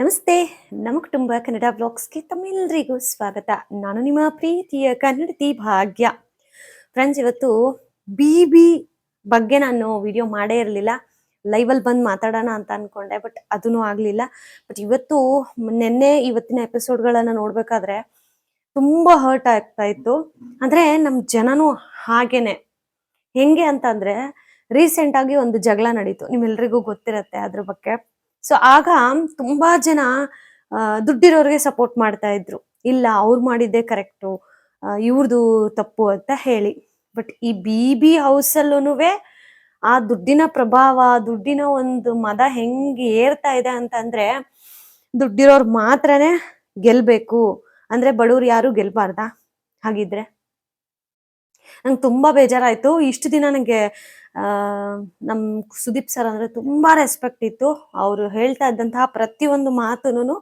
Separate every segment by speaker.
Speaker 1: ನಮಸ್ತೆ, ನಮ್ಮ ಕುಟುಂಬ ಕನ್ನಡ ಬ್ಲಾಗ್ಸ್ಗೆ ತಮ್ಮೆಲ್ಲರಿಗೂ ಸ್ವಾಗತ. ನಾನು ನಿಮ್ಮ ಪ್ರೀತಿಯ ಕನ್ನಡತಿ ಭಾಗ್ಯ. ಫ್ರೆಂಡ್ಸ್ ಇವತ್ತು ಬಿ ಬಿ ಬಗ್ಗೆ ನಾನು ವಿಡಿಯೋ ಮಾಡೇ ಇರಲಿಲ್ಲ. ಲೈವಲ್ಲಿ ಬಂದು ಮಾತಾಡೋಣ ಅಂತ ಅನ್ಕೊಂಡೆ ಬಟ್ ಅದೂ ಆಗಲಿಲ್ಲ. ಬಟ್ ಇವತ್ತು ನಿನ್ನೆ ಇವತ್ತಿನ ಎಪಿಸೋಡ್ಗಳನ್ನು ನೋಡಬೇಕಾದ್ರೆ ತುಂಬಾ ಹರ್ಟ್ ಆಗ್ತಾ ಇತ್ತು. ಅಂದರೆ ನಮ್ಮ ಜನನೂ ಹಾಗೇನೆ. ಹೆಂಗೆ ಅಂತಂದರೆ ರೀಸೆಂಟ್ ಆಗಿ ಒಂದು ಜಗಳ ನಡೀತು. ನಿಮ್ಮೆಲ್ರಿಗೂ ಗೊತ್ತಿರತ್ತೆ ಅದ್ರ ಬಗ್ಗೆ. ಸೊ ಆಗ ತುಂಬಾ ಜನ ದುಡ್ಡಿರೋರಿಗೆ ಸಪೋರ್ಟ್ ಮಾಡ್ತಾ ಇದ್ರು. ಇಲ್ಲ, ಅವ್ರು ಮಾಡಿದ್ದೆ ಕರೆಕ್ಟು ಇವ್ರದು ತಪ್ಪು ಅಂತ ಹೇಳಿ. ಬಟ್ ಈ ಬಿ ಬಿ ಹೌಸಲ್ಲೂ ಆ ದುಡ್ಡಿನ ಪ್ರಭಾವ ದುಡ್ಡಿನ ಒಂದು ಮದ ಹೆಂಗೆ ಏರ್ತಾ ಇದೆ ಅಂತಂದ್ರೆ, ದುಡ್ಡಿರೋರು ಮಾತ್ರನೇ ಗೆಲ್ಬೇಕು. ಅಂದ್ರೆ ಬಡವ್ರು ಯಾರು ಗೆಲ್ಬಾರ್ದಾ? ಹಾಗಿದ್ರೆ? ನಂಗೆ ತುಂಬಾ ಬೇಜಾರಾಯ್ತು. ಇಷ್ಟು ದಿನ ನನಗೆ ಆ, ನಮ್ ಸುದೀಪ್ ಸರ್ ಅಂದ್ರೆ ತುಂಬಾ ರೆಸ್ಪೆಕ್ಟ್ ಇತ್ತು. ಅವರು ಹೇಳ್ತಾ ಇದ್ದಂತಹ ಪ್ರತಿಯೊಂದು ಮಾತುನು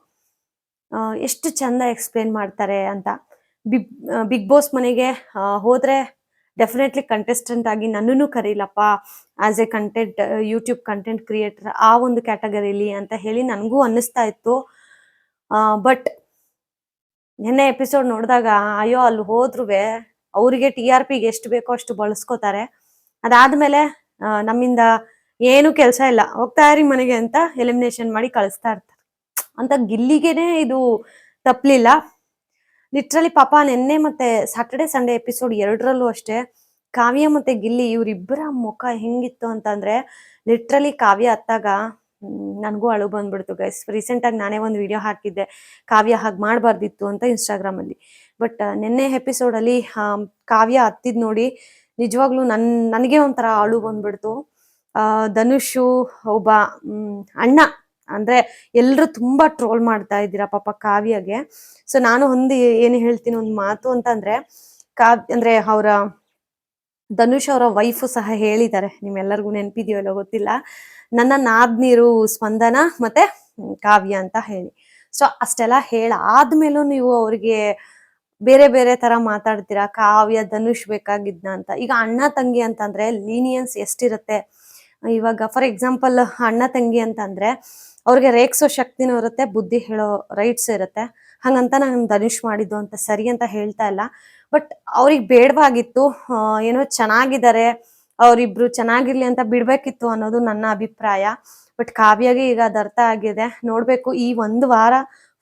Speaker 1: ಎಷ್ಟು ಚಂದ ಎಕ್ಸ್ಪ್ಲೇನ್ ಮಾಡ್ತಾರೆ ಅಂತ. ಬಿಗ್ ಬಿಗ್ ಬಾಸ್ ಮನೆಗೆ ಹೋದ್ರೆ ಡೆಫಿನೆಟ್ಲಿ ಕಂಟೆಸ್ಟೆಂಟ್ ಆಗಿ ನನ್ನನ್ನು ಕರೀಲಪ್ಪ. As a content YouTube content creator ಆ ಒಂದು ಕ್ಯಾಟಗರಿಲಿ ಅಂತ ಹೇಳಿ ನನಗೂ ಅನ್ನಿಸ್ತಾ ಇತ್ತು. ಬಟ್ ನಿನ್ನೆ ಎಪಿಸೋಡ್ ನೋಡಿದಾಗ, ಅಯ್ಯೋ, ಅಲ್ಲಿ ಹೋದ್ರೂ ಅವರಿಗೆ ಟಿ ಆರ್ ಪಿಗೆ ಎಷ್ಟು ಬೇಕೋ ಅಷ್ಟು ಬಳಸ್ಕೋತಾರೆ. ಅದಾದ್ಮೇಲೆ ನಮ್ಮಿಂದ ಏನು ಕೆಲಸ ಇಲ್ಲ. ಹೋಗ್ತಾ ಇರಿ ಮನೆಗೆ ಅಂತ ಎಲಿಮಿನೇಷನ್ ಮಾಡಿ ಕಳಿಸ್ತಾ ಇರ್ತಾರೆ. ಅಂತ ಗಿಲ್ಲಿಗೆನೆ ಇದು ತಪ್ಪಲಿಲ್ಲ ಲಿಟ್ರಲಿ ಪಾಪ ನಿನ್ನೆ ಮತ್ತೆ ಸಾಟರ್ಡೆ ಸಂಡೇ ಎಪಿಸೋಡ್ ಎರಡರಲ್ಲೂ ಅಷ್ಟೇ ಕಾವ್ಯ ಮತ್ತೆ ಗಿಲ್ಲಿ ಇವ್ರಿಬ್ಬರ ಮುಖ ಹೆಂಗಿತ್ತು ಅಂತಂದ್ರೆ ಲಿಟ್ರಲಿ ಕಾವ್ಯ ಅತ್ತಾಗ ನನಗೂ ಅಳು ಬಂದ್ಬಿಡ್ತು ಗೈಸ್ ರೀಸೆಂಟ್ ಆಗಿ ನಾನೇ ಒಂದು ವಿಡಿಯೋ ಹಾಕಿದ್ದೆ. ಕಾವ್ಯ ಹಾಗೆ ಮಾಡಬಾರ್ದಿತ್ತು ಅಂತ ಇನ್ಸ್ಟಾಗ್ರಾಮ್ ಅಲ್ಲಿ. ಬಟ್ ನಿನ್ನೆ ಎಪಿಸೋಡ್ ಅಲ್ಲಿ ಆ, ಕಾವ್ಯ ಹತ್ತಿದ್ ನೋಡಿ ನಿಜವಾಗ್ಲೂ ನನ್, ನನಗೆ ಒಂಥರ ಅಳು ಬಂದ್ಬಿಡ್ತು. ಆ, ಧನುಷು, ಒಬ್ಬ ಅಣ್ಣ, ಅಂದ್ರೆ ಎಲ್ರು ತುಂಬಾ ಟ್ರೋಲ್ ಮಾಡ್ತಾ ಇದ್ದೀರಾ ಪಾಪ ಕಾವ್ಯಗೆ. ಸೊ ನಾನು ಒಂದು ಏನು ಹೇಳ್ತೀನಿ ಒಂದು ಮಾತು ಅಂತಂದ್ರೆ ಕಾವ್ಯ ಅಂದ್ರೆ ಅವರ, ಧನುಷ್ ಅವರ ವೈಫು ಸಹ ಹೇಳಿದ್ದಾರೆ. ನಿಮ್ಮೆಲ್ಲರಿಗೂ ನೆನಪಿದೆಯೋ ಇಲ್ಲೋ ಗೊತ್ತಿಲ್ಲ. ನನ್ನ ನಾದ್ನೀರು ಸ್ಪಂದನ ಮತ್ತೆ ಕಾವ್ಯ ಅಂತ ಹೇಳಿ. ಸೊ ಅಷ್ಟೆಲ್ಲ ಹೇಳ ಆದ್ಮೇಲೂ ನೀವು ಅವ್ರಿಗೆ ಬೇರೆ ಬೇರೆ ತರ ಮಾತಾಡ್ತೀರಾ? ಕಾವ್ಯ, ಧನುಷ್ ಬೇಕಾಗಿದ್ನ ಅಂತ. ಈಗ ಅಣ್ಣ ತಂಗಿ ಅಂತಂದ್ರೆ ಲೀನಿಯನ್ಸ್ ಎಷ್ಟಿರುತ್ತೆ? ಇವಾಗ ಫಾರ್ ಎಕ್ಸಾಂಪಲ್ ಅಣ್ಣ ತಂಗಿ ಅಂತಂದ್ರೆ ಅವ್ರಿಗೆ ರೇಗ್ಸೋ ಶಕ್ತಿನೂ ಇರುತ್ತೆ, ಬುದ್ಧಿ ಹೇಳೋ ರೈಟ್ಸ್ ಇರುತ್ತೆ. ಹಂಗಂತ ನಾನು ಧನುಷ್ ಮಾಡಿದ್ದು ಅಂತ ಸರಿ ಅಂತ ಹೇಳ್ತಾ ಇಲ್ಲ. ಬಟ್ ಅವ್ರಿಗೆ ಬೇಡವಾಗಿತ್ತು ಏನೋ ಚೆನ್ನಾಗಿದ್ದಾರೆ, ಅವರಿಬ್ರು ಚೆನ್ನಾಗಿರ್ಲಿ ಅಂತ ಬಿಡ್ಬೇಕಿತ್ತು ಅನ್ನೋದು ನನ್ನ ಅಭಿಪ್ರಾಯ. ಬಟ್ ಕಾವ್ಯಗೆ ಈಗ ಅದರ್ಥ ಆಗಿದೆ. ನೋಡ್ಬೇಕು, ಈ ಒಂದು ವಾರ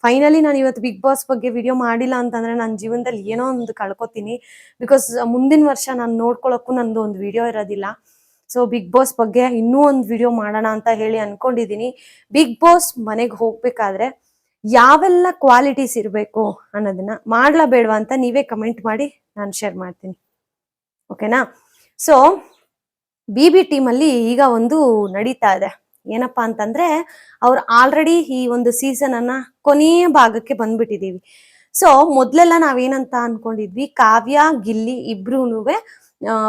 Speaker 1: ಫೈನಲಿ ನಾನು ಇವತ್ತು ಬಿಗ್ ಬಾಸ್ ಬಗ್ಗೆ ವಿಡಿಯೋ ಮಾಡಿಲ್ಲ ಅಂತಂದ್ರೆ ನನ್ನ ಜೀವನದಲ್ಲಿ ಏನೋ ಒಂದು ಕಳ್ಕೊತೀನಿ. ಬಿಕಾಸ್ ಮುಂದಿನ ವರ್ಷ ನಾನು ನೋಡ್ಕೊಳಕ್ಕೂ ನಂದು ಒಂದು ವಿಡಿಯೋ ಇರೋದಿಲ್ಲ. ಸೊ ಬಿಗ್ ಬಾಸ್ ಬಗ್ಗೆ ಇನ್ನೂ ಒಂದು ವಿಡಿಯೋ ಮಾಡೋಣ ಅಂತ ಹೇಳಿ ಅನ್ಕೊಂಡಿದ್ದೀನಿ ಬಿಗ್ ಬಾಸ್ ಮನೆಗೆ ಹೋಗ್ಬೇಕಾದ್ರೆ ಯಾವೆಲ್ಲ ಕ್ವಾಲಿಟೀಸ್ ಇರಬೇಕು ಅನ್ನೋದನ್ನ ಮಾಡ್ಲಾ ಬೇಡವಾ ಅಂತ ನೀವೇ ಕಮೆಂಟ್ ಮಾಡಿ ನಾನು ಶೇರ್ ಮಾಡ್ತೀನಿ. ಓಕೆನಾ ಸೊ ಬಿ ಬಿ ಟೀಮಲ್ಲಿ ಈಗ ಒಂದು ನಡೀತಾ ಇದೆ. ಏನಪ್ಪಾ ಅಂತಂದ್ರೆ ಅವ್ರು ಆಲ್ರೆಡಿ ಈ ಒಂದು ಸೀಸನ್ ಅನ್ನ ಕೊನೆಯ ಭಾಗಕ್ಕೆ ಬಂದ್ಬಿಟ್ಟಿದೀವಿ. ಸೊ ಮೊದ್ಲೆಲ್ಲ ನಾವೇನಂತ ಅನ್ಕೊಂಡಿದ್ವಿ, ಕಾವ್ಯ, ಗಿಲ್ಲಿ ಇಬ್ರು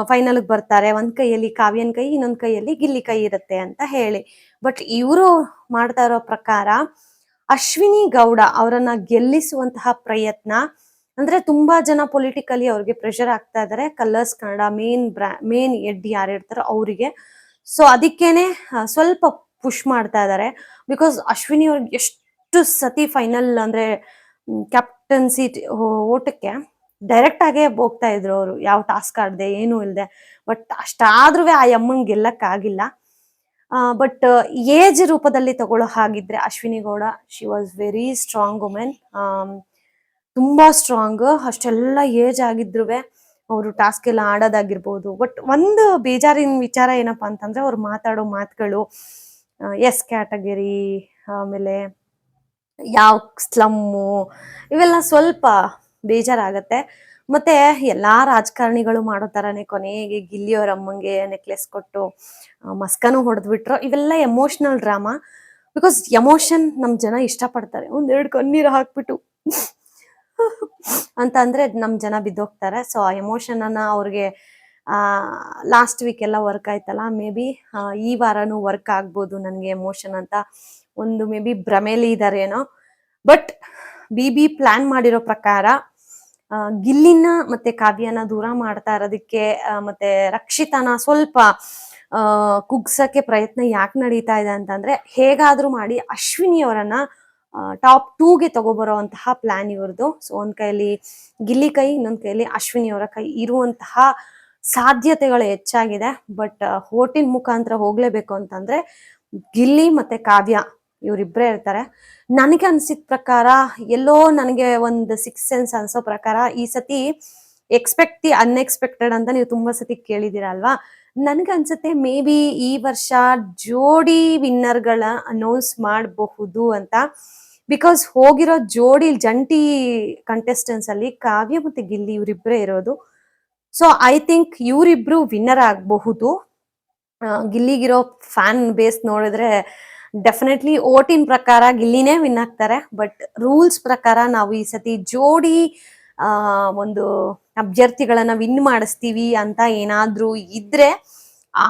Speaker 1: ಫೈನಲ್ ಬರ್ತಾರೆ. ಒಂದ್ ಕೈಯಲ್ಲಿ ಕಾವ್ಯನ್ ಕೈ, ಇನ್ನೊಂದ್ ಕೈಯಲ್ಲಿ ಗಿಲ್ಲಿ ಕೈ ಇರುತ್ತೆ ಅಂತ ಹೇಳಿ. ಬಟ್ ಇವರು ಮಾಡ್ತಾ ಇರೋ ಪ್ರಕಾರ ಅಶ್ವಿನಿ ಗೌಡ ಅವರನ್ನ ಗೆಲ್ಲಿಸುವಂತಹ ಪ್ರಯತ್ನ ಅಂದ್ರೆ ತುಂಬಾ ಜನ ಪೊಲಿಟಿಕಲಿ ಅವ್ರಿಗೆ ಪ್ರೆಷರ್ ಆಗ್ತಾ ಇದಾರೆ. ಕಲರ್ಸ್ ಕನ್ನಡ ಮೇನ್ ಬ್ರಾ ಮೇನ್ ಎಡ್ ಯಾರು ಇರ್ತಾರೋ ಅವರಿಗೆ. ಸೊ ಅದಕ್ಕೇನೆ ಸ್ವಲ್ಪ ಪುಷ್ ಮಾಡ್ತಾ ಇದ್ದಾರೆ ಬಿಕಾಸ್ ಅಶ್ವಿನಿ ಅವ್ರಿಗೆ ಎಷ್ಟು ಸತಿ ಫೈನಲ್ ಅಂದ್ರೆ ಕ್ಯಾಪ್ಟನ್ಸಿ ಓಟಕ್ಕೆ ಡೈರೆಕ್ಟ್ ಆಗೇ ಹೋಗ್ತಾ ಇದ್ರು ಅವರು. ಯಾವ ಟಾಸ್ಕ್ ಆಡದೆ, ಏನು ಇಲ್ಲದೆ ಬಟ್ ಅಷ್ಟಾದ್ರೂ ಆ ಅಮ್ಮನ್ ಗೆಲ್ಲಕ್ ಆಗಿಲ್ಲ. ಬಟ್ ಏಜ್ ರೂಪದಲ್ಲಿ ತಗೊಳ್ಳೋ ಹಾಗಿದ್ರೆ Ashwini Gowda she was very strong women ತುಂಬಾ ಸ್ಟ್ರಾಂಗ್ ಅಷ್ಟೆಲ್ಲ ಏಜ್ ಆಗಿದ್ರು ಅವರು ಟಾಸ್ಕ್ ಎಲ್ಲ ಆಡೋದಾಗಿರ್ಬೋದು. ಬಟ್ ಒಂದು ಬೇಜಾರಿನ ವಿಚಾರ ಏನಪ್ಪಾ ಅಂತಂದ್ರೆ ಅವ್ರು ಮಾತಾಡೋ ಮಾತುಗಳು ಎಸ್ ಕ್ಯಾಟಗರಿ ಆಮೇಲೆ ಯಾವ ಸ್ಲಮ್ಮು ಇವೆಲ್ಲ ಸ್ವಲ್ಪ ಬೇಜಾರಾಗತ್ತೆ. ಮತ್ತೆ ಎಲ್ಲಾ ರಾಜಕಾರಣಿಗಳು ಮಾಡೋ ತರಾನೇ ಕೊನೆಗೆ ಗಿಲ್ಲಿಯವ್ರ ಅಮ್ಮಂಗೆ ನೆಕ್ಲೆಸ್ ಕೊಟ್ಟು ಮಸ್ಕನು ಹೊಡೆದ್ಬಿಟ್ರು. ಇವೆಲ್ಲ ಎಮೋಷನಲ್ ಡ್ರಾಮಾ ಬಿಕಾಸ್ ಎಮೋಷನ್ ನಮ್ಮ ಜನ ಇಷ್ಟಪಡ್ತಾರೆ. ಒಂದೆರಡು ಕಣ್ಣೀರು ಹಾಕ್ಬಿಟ್ಟು. ಅಂತ ಅಂದ್ರೆ ನಮ್ ಜನ ಬಿದ್ದೋಗ್ತಾರೆ. ಸೊ ಆ ಎಮೋಷನನ್ನು ಅವ್ರಿಗೆ ಲಾಸ್ಟ್ ವೀಕ್ ಎಲ್ಲ ವರ್ಕ್ ಆಯ್ತಲ್ಲ ಮೇ ಬಿ ಈ ವಾರನೂ ವರ್ಕ್ ಆಗ್ಬೋದು ನನಗೆ ಎಮೋಷನ್ ಅಂತ. ಒಂದು ಮೇ ಬಿ ಭ್ರಮೇಲಿ ಇದ್ದಾರೇನೋ ಬಟ್ ಬಿ ಬಿ ಪ್ಲಾನ್ ಮಾಡಿರೋ ಪ್ರಕಾರ ಗಿಲ್ಲಿನ ಮತ್ತೆ ಕಾವ್ಯನ ದೂರ ಮಾಡ್ತಾ ಇರೋದಕ್ಕೆ ಮತ್ತೆ ರಕ್ಷಿತನ ಸ್ವಲ್ಪ ಕುಗ್ಸಕ್ಕೆ ಪ್ರಯತ್ನ ಯಾಕೆ ನಡೀತಾ ಇದೆ ಅಂತಂದ್ರೆ, ಹೇಗಾದ್ರೂ ಮಾಡಿ ಅಶ್ವಿನಿ ಅವರನ್ನ ಟಾಪ್ ಟೂಗೆ ತಗೋಬರುವಂತಹ ಪ್ಲಾನ್ ಇವ್ರದ್ದು ಸೊ ಒಂದ್ ಕೈಯಲ್ಲಿ ಗಿಲ್ಲಿ ಕೈ, ಇನ್ನೊಂದ್ ಕೈಯಲ್ಲಿ ಅಶ್ವಿನಿ ಅವರ ಕೈ ಇರುವಂತಹ ಸಾಧ್ಯತೆಗಳು ಹೆಚ್ಚಾಗಿದೆ, ಬಟ್ ಹೋಟಿನ್ ಮುಖಾಂತರ ಹೋಗ್ಲೇಬೇಕು ಅಂತಂದ್ರೆ ಗಿಲ್ಲಿ ಮತ್ತೆ ಕಾವ್ಯ ಇವರಿಬ್ಬರೇ ಇರ್ತಾರೆ. ನನಗೆ ಅನ್ಸಿದ ಪ್ರಕಾರ, ಎಲ್ಲೋ ನನಗೆ ಒಂದು ಸಿಕ್ಸ್ ಸೆನ್ಸ್ ಅನ್ಸೋ ಪ್ರಕಾರ ಈ ಸತಿ ಎಕ್ಸ್ಪೆಕ್ಟ್ ದಿ ಅನ್ಎಕ್ಸ್ಪೆಕ್ಟೆಡ್ ಅಂತ ನೀವು ತುಂಬಾ ಸತಿ ಕೇಳಿದಿರಲ್ವಾ ಅಲ್ವಾ? ನನ್ಗೆ ಅನ್ಸುತ್ತೆ ಮೇ ಬಿ ಈ ವರ್ಷ ಜೋಡಿ ವಿನ್ನರ್ಗಳ ಅನೌನ್ಸ್ ಮಾಡಬಹುದು ಅಂತ. ಬಿಕಾಸ್ ಹೋಗಿರೋ ಜೋಡಿ ಜಂಟಿ ಕಂಟೆಸ್ಟೆನ್ಸ್ ಅಲ್ಲಿ ಕಾವ್ಯ ಮತ್ತೆ ಗಿಲ್ಲಿ ಇವರಿಬ್ಬರೇ ಇರೋದು. ಸೊ ಐ ಥಿಂಕ್ ಇವರಿಬ್ರು ವಿನ್ನರ್ ಆಗಬಹುದು. ಗಿಲ್ಲಿಗಿರೋ ಫ್ಯಾನ್ ಬೇಸ್ ನೋಡಿದ್ರೆ ಡೆಫಿನೆಟ್ಲಿ ಓಟಿನ ಪ್ರಕಾರ ಗಿಲ್ಲಿನೇ ವಿನ್ ಆಗ್ತಾರೆ. ಬಟ್ ರೂಲ್ಸ್ ಪ್ರಕಾರ ನಾವು ಈ ಸತಿ ಜೋಡಿ ಒಂದು ಅಭ್ಯರ್ಥಿಗಳನ್ನ ವಿನ್ ಮಾಡಿಸ್ತೀವಿ ಅಂತ ಏನಾದ್ರೂ ಇದ್ರೆ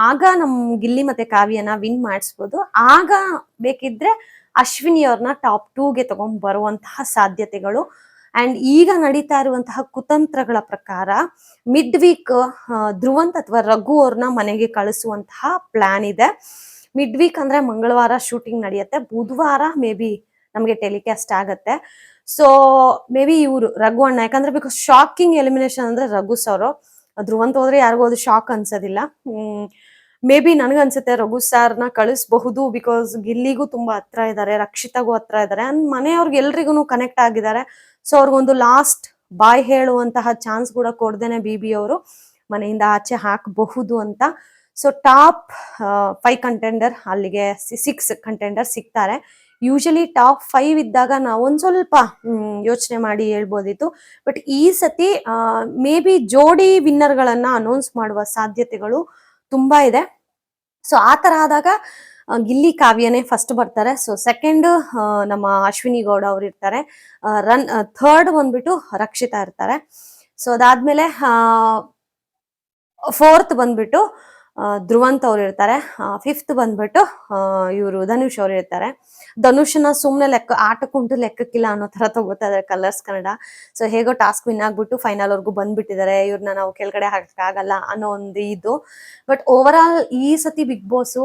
Speaker 1: ಆಗ ನಮ್ ಗಿಲ್ಲಿ ಮತ್ತೆ ಕಾವ್ಯನ ವಿನ್ ಮಾಡಿಸ್ಬೋದು. ಆಗ ಬೇಕಿದ್ರೆ ಅಶ್ವಿನಿ ಅವ್ರನ್ನ ಟಾಪ್ ಟೂಗೆ ತಗೊಂಡ್ ಬರುವಂತಹ ಸಾಧ್ಯತೆಗಳು. ಅಂಡ್ ಈಗ ನಡೀತಾ ಇರುವಂತಹ ಕುತಂತ್ರಗಳ ಪ್ರಕಾರ ಮಿಡ್ ವೀಕ್ ಧ್ರುವಂತ್ ಅಥವಾ ರಘು ಅವ್ರನ್ನ ಮನೆಗೆ ಕಳಿಸುವಂತಹ ಪ್ಲಾನ್ ಇದೆ. ಮಿಡ್ ವೀಕ್ ಅಂದ್ರೆ ಮಂಗಳವಾರ ಶೂಟಿಂಗ್ ನಡೆಯುತ್ತೆ. ಬುಧವಾರ ಮೇ ಬಿ ನಮಗೆ ಟೆಲಿಕಾಸ್ಟ್ ಆಗತ್ತೆ. ಸೊ ಮೇ ಬಿ ಇವರು, ರಘು ಅಣ್ಣ, ಯಾಕಂದ್ರೆ ಬಿಕಾಸ್ ಶಾಕಿಂಗ್ ಎಲಿಮಿನೇಷನ್ ಅಂದ್ರೆ ರಘು ಸರ್. ಧ್ರುವಂತ ಹೋದ್ರೆ ಯಾರಿಗೂ ಅದು ಶಾಕ್ ಅನ್ಸೋದಿಲ್ಲ. ಮೇ ಬಿ ನನ್ಗನ್ಸುತ್ತೆ ರಘು ಸರ್ನ ಕಳಿಸ್ಬಹುದು ಬಿಕಾಸ್ ಗಿಲ್ಲಿಗೂ ತುಂಬಾ ಹತ್ರ ಇದ್ದಾರೆ ರಕ್ಷಿತಾಗೂ ಹತ್ರ ಇದ್ದಾರೆ ಅಂಡ್ ಮನೆಯವ್ರಿಗೆ ಎಲ್ರಿಗೂ ಕನೆಕ್ಟ್ ಆಗಿದ್ದಾರೆ ಸೊ ಅವ್ರಿಗೊಂದು ಲಾಸ್ಟ್ ಬಾಯ್ ಹೇಳುವಂತಹ ಚಾನ್ಸ್ ಕೂಡ ಕೊಡ್ದೇನೆ ಬಿ ಬಿ ಅವರು. ಮನೆಯಿಂದ ಆಚೆ ಹಾಕಬಹುದು ಅಂತ. ಸೊ ಟಾಪ್ ಫೈವ್ ಕಂಟೆಂಡರ್ ಅಲ್ಲಿಗೆ ಸಿಕ್ಸ್ ಕಂಟೆಂಡರ್ ಸಿಗ್ತಾರೆ. ಯೂಶಲಿ ಟಾಪ್ ಫೈವ್ ಇದ್ದಾಗ ನಾವು ಒಂದ್ ಸ್ವಲ್ಪ ಯೋಚನೆ ಮಾಡಿ ಹೇಳ್ಬೋದಿತ್ತು. ಬಟ್ ಈ ಸತಿ ಮೇ ಬಿ ಜೋಡಿ ವಿನ್ನರ್ಗಳನ್ನ ಅನೌನ್ಸ್ ಮಾಡುವ ಸಾಧ್ಯತೆಗಳು ತುಂಬಾ ಇದೆ. ಸೊ ಆ ತರ ಆದಾಗ ಗಿಲ್ಲಿ ಕಾವ್ಯನೇ ಫಸ್ಟ್ ಬರ್ತಾರೆ. ಸೊ ಸೆಕೆಂಡ್ ನಮ್ಮ ಅಶ್ವಿನಿ ಗೌಡ ಅವ್ರು ಇರ್ತಾರೆ. ರನ್ ಥರ್ಡ್ ಬಂದ್ಬಿಟ್ಟು ರಕ್ಷಿತಾ ಇರ್ತಾರೆ. ಸೊ ಅದಾದ್ಮೇಲೆ ಫೋರ್ತ್ ಬಂದ್ಬಿಟ್ಟು ಧ್ರುವಂತ್ ಅವ್ರು ಇರ್ತಾರೆ. ಫಿಫ್ತ್ ಬಂದ್ಬಿಟ್ಟು ಇವರು ಧನುಷ್ ಅವ್ರು ಇರ್ತಾರೆ. ಧನುಷ್ನ ಸುಮ್ನೆ ಲೆಕ್ಕ, ಆಟಕ್ಕುಂಟು ಲೆಕ್ಕಕ್ಕಿಲ್ಲ ಅನ್ನೋ ತರ ತಗೋತಾ ಕಲರ್ಸ್ ಕನ್ನಡ. ಸೊ ಹೇಗೋ ಟಾಸ್ಕ್ ವಿನ್ ಆಗ್ಬಿಟ್ಟು ಫೈನಲ್ ವರ್ಗು ಬಂದ್ಬಿಟ್ಟಿದ್ದಾರೆ ಇವ್ರನ್ನ ನಾವು ಕೆಳಗಡೆ ಹಾಕಕ್ಕಾಗಲ್ಲ ಅನ್ನೋ ಒಂದು ಇದು. ಬಟ್ ಓವರ್ ಆಲ್ ಈ ಸತಿ ಬಿಗ್ ಬಾಸ್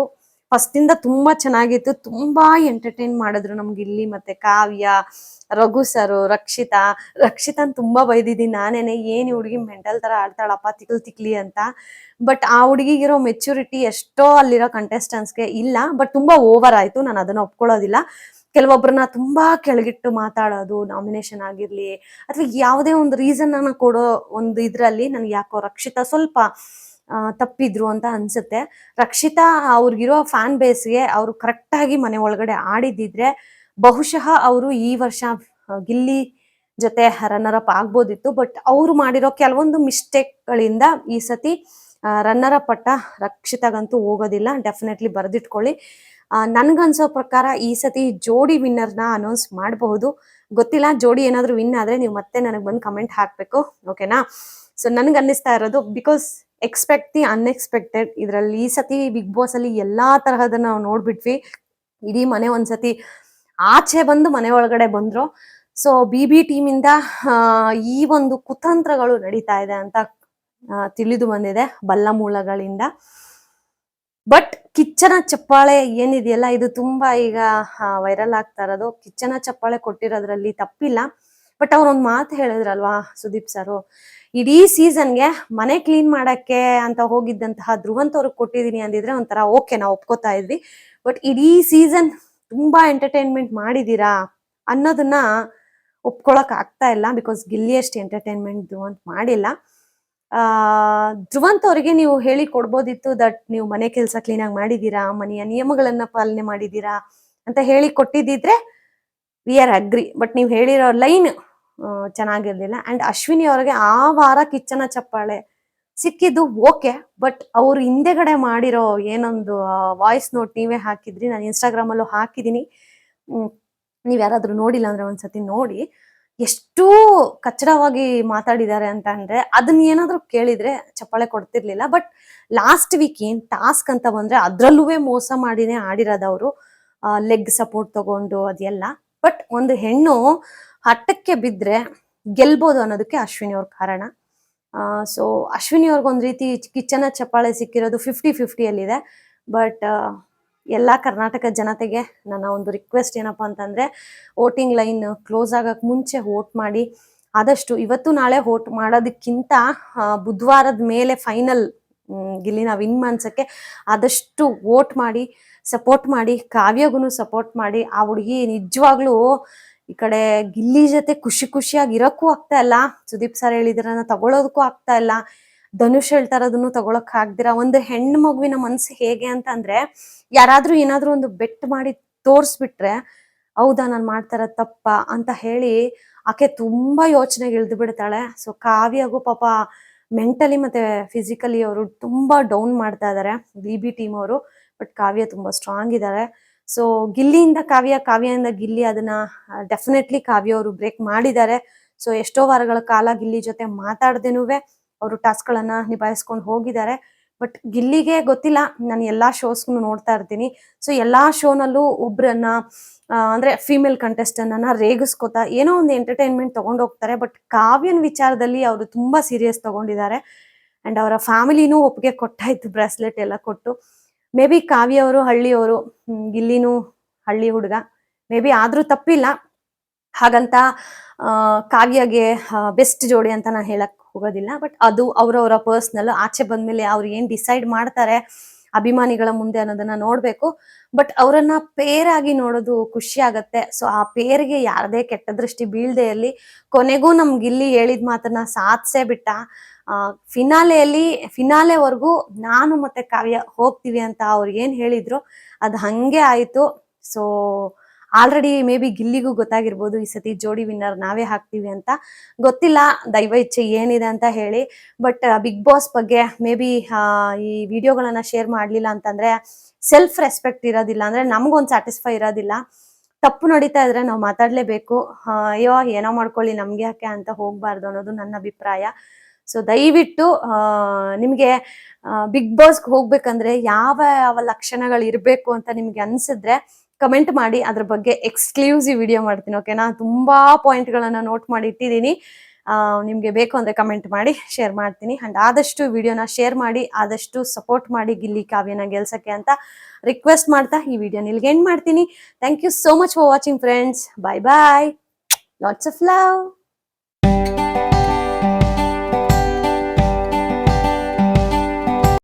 Speaker 1: ಫಸ್ಟ್ ಇಂದ ತುಂಬಾ ಚೆನ್ನಾಗಿತ್ತು. ತುಂಬಾ ಎಂಟರ್ಟೈನ್ ಮಾಡಿದ್ರು ನಮ್ಗೆ ಇಲ್ಲಿ ಮತ್ತೆ ಕಾವ್ಯ, ರಘು ಸರು ರಕ್ಷಿತಾ. ರಕ್ಷಿತಾನ್ ತುಂಬಾ ಬೈದಿದ್ದೀನಿ. ನಾನೇನೆ ಏನ್ ಈ ಹುಡುಗಿ ಮೆಂಟಲ್ ತರ ಆಡ್ತಾಳಪ್ಪ, ತಿಕ್ಲ್ ತಿಕ್ಲಿ ಅಂತ. ಬಟ್ ಆ ಹುಡುಗಿಗಿರೋ ಮೆಚುರಿಟಿ ಎಷ್ಟೋ ಅಲ್ಲಿರೋ ಕಂಟೆಸ್ಟೆಂಟ್ಸ್ಗೆ ಇಲ್ಲ. ಬಟ್ ತುಂಬಾ ಓವರ್ ಆಯ್ತು. ನಾನು ಅದನ್ನ ಒಪ್ಕೊಳ್ಳೋದಿಲ್ಲ. ಕೆಲವೊಬ್ಬರನ್ನ ತುಂಬಾ ಕೆಳಗಿಟ್ಟು ಮಾತಾಡೋದು ನಾಮಿನೇಷನ್ ಆಗಿರ್ಲಿ, ಅಥವಾ ಯಾವುದೇ ಒಂದು ರೀಸನ್ ಅನ್ನ ಕೊಡೋ ಒಂದು ಇದ್ರಲ್ಲಿ ನನ್ಗೆ ಯಾಕೋ ರಕ್ಷಿತಾ ಸ್ವಲ್ಪ ತಪ್ಪಿದ್ರು ಅಂತ ಅನ್ಸುತ್ತೆ. ರಕ್ಷಿತಾ ಅವ್ರಿಗಿರೋ ಫ್ಯಾನ್ ಬೇಸ್ಗೆ ಅವರು ಕರೆಕ್ಟಾಗಿ ಮನೆ ಒಳಗಡೆ ಆಡಿದ್ದಿದ್ರೆ ಬಹುಶಃ ಅವರು ಈ ವರ್ಷ ಗಿಲ್ಲಿ ಜೊತೆ ರನ್ನರ್ ಅಪ್ ಆಗ್ಬೋದಿತ್ತು. ಬಟ್ ಅವರು ಮಾಡಿರೋ ಕೆಲವೊಂದು ಮಿಸ್ಟೇಕ್ಗಳಿಂದ ಈ ಸತಿ ರನ್ನರ್ ಪಟ್ಟ ರಕ್ಷಿತಾಗಂತೂ ಹೋಗೋದಿಲ್ಲ. ಡೆಫಿನೆಟ್ಲಿ ಬರೆದಿಟ್ಕೊಳ್ಳಿ. ನನ್ಗನ್ಸೋ ಪ್ರಕಾರ ಈ ಸತಿ ಜೋಡಿ ವಿನ್ನರ್ನ ಅನೌನ್ಸ್ ಮಾಡಬಹುದು. ಗೊತ್ತಿಲ್ಲ, ಜೋಡಿ ಏನಾದರೂ ವಿನ್ ಆದ್ರೆ ನೀವು ಮತ್ತೆ ನನಗೆ ಬಂದು ಕಮೆಂಟ್ ಹಾಕ್ಬೇಕು. ಓಕೆನಾ ಸೊ ನನಗೆ ಅನ್ನಿಸ್ತಾ ಇರೋದು ಬಿಕಾಸ್ ಎಕ್ಸ್ಪೆಕ್ಟ್ ದಿ ಅನ್ಎಕ್ಸ್ಪೆಕ್ಟೆಡ್ ಇದರಲ್ಲಿ ಈ ಸತಿ ಬಿಗ್ ಬಾಸ್ ಅಲ್ಲಿ ಎಲ್ಲಾ ತರಹದ ನಾವು ನೋಡ್ಬಿಟ್ವಿ. ಇಡೀ ಮನೆ ಒಂದ್ಸತಿ ಆಚೆ ಬಂದು ಮನೆ ಒಳಗಡೆ ಬಂದ್ರು. ಸೊ ಬಿ ಬಿ ಟೀಮಿಂದ ಈ ಒಂದು ಕುತಂತ್ರಗಳು ನಡೀತಾ ಇದೆ ಅಂತ ತಿಳಿದು ಬಂದಿದೆ ಬಲ್ಲ ಮೂಲಗಳಿಂದ. ಬಟ್ ಕಿಚ್ಚನ ಚಪ್ಪಾಳೆ ಏನಿದೆಯಲ್ಲ, ಇದು ತುಂಬಾ ಈಗ ವೈರಲ್ ಆಗ್ತಾ ಇರೋದು. ಕಿಚ್ಚನ ಚಪ್ಪಾಳೆ ಕೊಟ್ಟಿರೋದ್ರಲ್ಲಿ ತಪ್ಪಿಲ್ಲ. ಬಟ್ ಅವ್ರೊಂದು ಮಾತು ಹೇಳಿದ್ರಲ್ವಾ ಸುದೀಪ್ ಸರ್? ಇಡೀ ಸೀಸನ್ಗೆ ಮನೆ ಕ್ಲೀನ್ ಮಾಡಕ್ಕೆ ಅಂತ ಹೋಗಿದ್ದಂತಹ ಧ್ರುವಂತ ಅವ್ರಿಗೆ ಕೊಟ್ಟಿದೀನಿ ಅಂದಿದ್ರೆ ಒಂಥರ ಓಕೆ ನಾವು ಒಪ್ಕೋತಾ ಇದ್ವಿ. ಬಟ್ ಇಡೀ ಸೀಸನ್ ತುಂಬಾ ಎಂಟರ್ಟೈನ್ಮೆಂಟ್ ಮಾಡಿದೀರಾ ಅನ್ನೋದನ್ನ ಒಪ್ಕೊಳಕ್ ಆಗ್ತಾ ಇಲ್ಲ ಬಿಕಾಸ್ ಗಿಲ್ಲಿ ಅಷ್ಟು ಎಂಟರ್ಟೈನ್ಮೆಂಟ್ ಧ್ರುವಂತ್ ಮಾಡಿಲ್ಲ. ಆ, ಧ್ರುವಂತ್ ಅವರಿಗೆ ನೀವು ಹೇಳಿ ಕೊಡ್ಬೋದಿತ್ತು ದಟ್ ನೀವು ಮನೆ ಕೆಲಸ ಕ್ಲೀನ್ ಆಗಿ ಮಾಡಿದೀರಾ, ಮನೆಯ ನಿಯಮಗಳನ್ನ ಪಾಲನೆ ಮಾಡಿದೀರಾ ಅಂತ ಹೇಳಿ ಕೊಟ್ಟಿದ್ದಿದ್ರೆ ವಿ ಆರ್ ಅಗ್ರಿ ಬಟ್ ನೀವು ಹೇಳಿರೋ ಲೈನ್ ಚೆನ್ನಾಗಿರ್ಲಿಲ್ಲ. ಅಂಡ್ ಅಶ್ವಿನಿ ಅವ್ರಿಗೆ ಆ ವಾರ ಕಿಚ್ಚನ ಚಪ್ಪಾಳೆ ಸಿಕ್ಕಿದ್ದು ಓಕೆ ಬಟ್ ಅವ್ರು ಹಿಂದೆಗಡೆ ಮಾಡಿರೋ ಏನೊಂದು ವಾಯ್ಸ್ ನೋಟ್ ನೀವೇ ಹಾಕಿದ್ರಿ. ನಾನು ಇನ್ಸ್ಟಾಗ್ರಾಮಲ್ಲೂ ಹಾಕಿದೀನಿ. ಯಾರಾದರೂ ನೀವ್ ಯಾರಾದ್ರೂ ನೋಡಿಲ್ಲ ಅಂದ್ರೆ ಒಂದ್ಸತಿ ನೋಡಿ. ಎಷ್ಟು ಕಚ್ಚಡವಾಗಿ ಮಾತಾಡಿದ್ದಾರೆ ಅಂತ ಅಂದ್ರೆ ಅದನ್ನ ಏನಾದ್ರೂ ಕೇಳಿದ್ರೆ ಚಪ್ಪಾಳೆ ಕೊಡ್ತಿರ್ಲಿಲ್ಲ. ಬಟ್ ಲಾಸ್ಟ್ ವೀಕ್ ಏನ್ ಟಾಸ್ಕ್ ಅಂತ ಬಂದ್ರೆ ಅದ್ರಲ್ಲೂ ಮೋಸ ಮಾಡಿನೇ ಆಡಿರೋದು ಅವರು. ಲೆಗ್ ಸಪೋರ್ಟ್ ತಗೊಂಡು ಅದೆಲ್ಲ. ಬಟ್ ಒಂದು ಹೆಣ್ಣು ಹಠಕ್ಕೆ ಬಿದ್ರೆ ಗೆಲ್ಬೋದು ಅನ್ನೋದಕ್ಕೆ ಅಶ್ವಿನಿ ಅವ್ರ ಕಾರಣ. ಸೊ ಅಶ್ವಿನಿ ಅವ್ರಿಗೊಂದ್ ರೀತಿ ಕಿಚ್ಚನ ಚಪ್ಪಾಳೆ ಸಿಕ್ಕಿರೋದು ಫಿಫ್ಟಿ ಫಿಫ್ಟಿಯಲ್ಲಿದೆ ಬಟ್ ಎಲ್ಲ ಕರ್ನಾಟಕ ಜನತೆಗೆ ನನ್ನ ಒಂದು ರಿಕ್ವೆಸ್ಟ್ ಏನಪ್ಪ ಅಂತಂದರೆ ವೋಟಿಂಗ್ ಲೈನ್ ಕ್ಲೋಸ್ ಆಗೋಕ್ಕೆ ಮುಂಚೆ ವೋಟ್ ಮಾಡಿ, ಆದಷ್ಟು ಇವತ್ತು ನಾಳೆ ವೋಟ್ ಮಾಡೋದಕ್ಕಿಂತ ಬುಧವಾರದ ಮೇಲೆ ಫೈನಲ್ ಗಿಲ್ಲಿನ ವಿನ್ ಮಾಡ್ಸಕ್ಕೆ ಆದಷ್ಟು ವೋಟ್ ಮಾಡಿ ಸಪೋರ್ಟ್ ಮಾಡಿ ಕಾವ್ಯಗೂ ಸಪೋರ್ಟ್ ಮಾಡಿ, ಆ ಹುಡುಗಿ ನಿಜವಾಗ್ಲೂ ಈ ಕಡೆ ಗಿಲ್ಲಿ ಜೊತೆ ಖುಷಿ ಖುಷಿಯಾಗಿ ಇರಕ್ಕೂ ಆಗ್ತಾ ಇಲ್ಲ. ಸುದೀಪ್ ಸರ್ ಹೇಳಿದ್ರನ್ನ ತಗೊಳೋದಕ್ಕೂ ಆಗ್ತಾ ಇಲ್ಲ. ಧನುಷ್ ಹೇಳ್ತಾರದನ್ನು ತಗೊಳಕ್ ಆಗ್ದಿರ. ಒಂದು ಹೆಣ್ಣು ಮಗುವಿನ ಮನ್ಸು ಹೇಗೆ ಅಂತ ಅಂದ್ರೆ, ಯಾರಾದ್ರೂ ಏನಾದ್ರೂ ಒಂದು ಬೆಟ್ ಮಾಡಿ ತೋರ್ಸ್ಬಿಟ್ರೆ, ಹೌದಾ ನಾನು ಮಾಡ್ತಾರ ತಪ್ಪ ಅಂತ ಹೇಳಿ ಆಕೆ ತುಂಬಾ ಯೋಚನೆಗೆ ಇಳಿದು ಬಿಡ್ತಾಳೆ. ಸೊ ಕಾವ್ಯಗೂ ಪಾಪ ಮೆಂಟಲಿ ಮತ್ತೆ ಫಿಸಿಕಲಿ ಅವರು ತುಂಬಾ ಡೌನ್ ಮಾಡ್ತಾ ಇದಾರೆ. ಬಿ ಬಿ ಟೀಮ್ ಅವರು. ಬಟ್ ಕಾವ್ಯ ತುಂಬಾ ಸ್ಟ್ರಾಂಗ್ ಇದ್ದಾರೆ ಸೊ ಗಿಲ್ಲಿಯಿಂದ ಕಾವ್ಯ ಕಾವ್ಯದಿಂದ ಗಿಲ್ಲಿ ಅದನ್ನ ಡೆಫಿನೆಟ್ಲಿ ಕಾವ್ಯ ಅವರು ಬ್ರೇಕ್ ಮಾಡಿದ್ದಾರೆ. ಸೊ ಎಷ್ಟೋ ವಾರಗಳ ಕಾಲ ಗಿಲ್ಲಿ ಜೊತೆ ಮಾತಾಡ್ದೇನುವೆ ಅವರು ಟಾಸ್ಕ್ ಗಳನ್ನ ನಿಭಾಯಿಸ್ಕೊಂಡು ಹೋಗಿದ್ದಾರೆ. ಬಟ್ ಗಿಲ್ಲಿಗೆ ಗೊತ್ತಿಲ್ಲ ನಾನು ಎಲ್ಲಾ ಶೋಸ್ನು ನೋಡ್ತಾ ಇರ್ತೀನಿ. ಸೊ ಎಲ್ಲಾ ಶೋನಲ್ಲೂ ಒಬ್ರನ್ನ ಆ, ಅಂದ್ರೆ ಫಿಮೇಲ್ ಕಂಟೆಸ್ಟೆಂಟ್ ರೇಗಿಸ್ಕೋತಾ ಏನೋ ಒಂದು ಎಂಟರ್ಟೈನ್ಮೆಂಟ್ ಹೋಗ್ತಾರೆ. ಬಟ್ ಕಾವ್ಯನ ವಿಚಾರದಲ್ಲಿ ಅವರು ತುಂಬಾ ಸೀರಿಯಸ್ ತಗೊಂಡಿದ್ದಾರೆ. ಅಂಡ್ ಅವರ ಫ್ಯಾಮಿಲಿನೂ ಒಪ್ಪಿಗೆ ಕೊಟ್ಟಾಯ್ತು ಬ್ರಾಸ್ಲೆಟ್ ಎಲ್ಲ ಕೊಟ್ಟು. ಮೇ ಬಿ ಕಾವ್ಯ ಅವರು ಹಳ್ಳಿಯವರು ಹ್ಮ್, ಗಿಲ್ಲಿನೂ ಹಳ್ಳಿ ಹುಡುಗ. ಮೇ ಬಿ ಆದ್ರೂ ತಪ್ಪಿಲ್ಲ. ಹಾಗಂತ ಕಾವ್ಯಗೆ ಬೆಸ್ಟ್ ಜೋಡಿ ಅಂತ ನಾನು ಹೇಳಕ್ ಹೋಗೋದಿಲ್ಲ. ಬಟ್ ಅದು ಅವರವರ ಪರ್ಸ್ನಲ್ ಆಚೆ ಬಂದ್ಮೇಲೆ ಅವ್ರು ಏನ್ ಡಿಸೈಡ್ ಮಾಡ್ತಾರೆ ಅಭಿಮಾನಿಗಳ ಮುಂದೆ ಅನ್ನೋದನ್ನ ನೋಡ್ಬೇಕು. ಬಟ್ ಅವರನ್ನ ಪೇರ್ ಆಗಿ ನೋಡೋದು ಖುಷಿ ಆಗತ್ತೆ. ಸೊ ಆ ಪೇರ್ಗೆ ಯಾರದೇ ಕೆಟ್ಟ ದೃಷ್ಟಿ ಬೀಳ್ದೆ ಇರಲಿ. ಕೊನೆಗೂ ನಮ್ ಇಲ್ಲಿ ಹೇಳಿದ ಮಾತನ್ನ ಸಾಧಿಸೇ ಬಿಟ್ಟ. ಫಿನಾಲೆಯಲ್ಲಿ ಫಿನಾಲೆವರೆಗೂ ನಾನು ಮತ್ತೆ ಕಾವ್ಯ ಹೋಗ್ತೀವಿ ಅಂತ ಅವ್ರು ಏನ್ ಹೇಳಿದ್ರು, ಅದ್ ಹಂಗೆ ಆಯ್ತು. ಸೊ ಆಲ್ರೆಡಿ ಮೇ ಬಿ ಗಿಲ್ಲಿಗೂ ಗೊತ್ತಾಗಿರ್ಬೋದು, ಈ ಸತಿ ಜೋಡಿ ವಿನ್ನರ್ ನಾವೇ ಹಾಕ್ತೀವಿ ಅಂತ. ಗೊತ್ತಿಲ್ಲ, ದೈವ ಇಚ್ಛೆ ಏನಿದೆ ಅಂತ ಹೇಳಿ. ಬಟ್ ಬಿಗ್ ಬಾಸ್ ಬಗ್ಗೆ ಮೇ ಬಿ ಈ ವಿಡಿಯೋಗಳನ್ನ ಶೇರ್ ಮಾಡಲಿಲ್ಲ ಅಂತಂದ್ರೆ ಸೆಲ್ಫ್ ರೆಸ್ಪೆಕ್ಟ್ ಇರೋದಿಲ್ಲ ಅಂದ್ರೆ ನಮ್ಗೊಂದು ಸ್ಯಾಟಿಸ್ಫೈ ಇರೋದಿಲ್ಲ. ತಪ್ಪು ನಡೀತಾ ಇದ್ರೆ ನಾವು ಮಾತಾಡ್ಲೇಬೇಕು. ಅಯ್ಯೋ, ಏನೋ ಮಾಡ್ಕೊಳ್ಳಿ ನಮ್ಗೆ ಯಾಕೆ ಅಂತ ಹೋಗ್ಬಾರ್ದು ಅನ್ನೋದು ನನ್ನ ಅಭಿಪ್ರಾಯ. ಸೊ ದಯವಿಟ್ಟು ನಿಮಗೆ ಬಿಗ್ ಬಾಸ್ಗೆ ಹೋಗ್ಬೇಕಂದ್ರೆ ಯಾವ ಯಾವ ಲಕ್ಷಣಗಳು ಇರಬೇಕು ಅಂತ ನಿಮ್ಗೆ ಅನ್ಸಿದ್ರೆ ಕಮೆಂಟ್ ಮಾಡಿ ಅದ್ರ ಬಗ್ಗೆ ಎಕ್ಸ್ಕ್ಲೂಸಿವ್ ವಿಡಿಯೋ ಮಾಡ್ತೀನಿ ಓಕೆನಾ ತುಂಬಾ ಪಾಯಿಂಟ್ಗಳನ್ನ ನೋಟ್ ಮಾಡಿ ಇಟ್ಟಿದ್ದೀನಿ. ನಿಮಗೆ ಬೇಕು ಅಂದ್ರೆ ಕಮೆಂಟ್ ಮಾಡಿ ಶೇರ್ ಮಾಡ್ತೀನಿ. ಅಂಡ್ ಆದಷ್ಟು ವಿಡಿಯೋನ ಶೇರ್ ಮಾಡಿ, ಆದಷ್ಟು ಸಪೋರ್ಟ್ ಮಾಡಿ ಗಿಲ್ಲಿ ಕಾವ್ಯನ ಗೆಲ್ಸಕ್ಕೆ ಅಂತ ರಿಕ್ವೆಸ್ಟ್ ಮಾಡ್ತಾ ಈ ವಿಡಿಯೋನ ಇಲ್ಲಿಗೆ ಎಂಡ್ ಮಾಡ್ತೀನಿ. Thank you so much for watching friends bye bye lots of love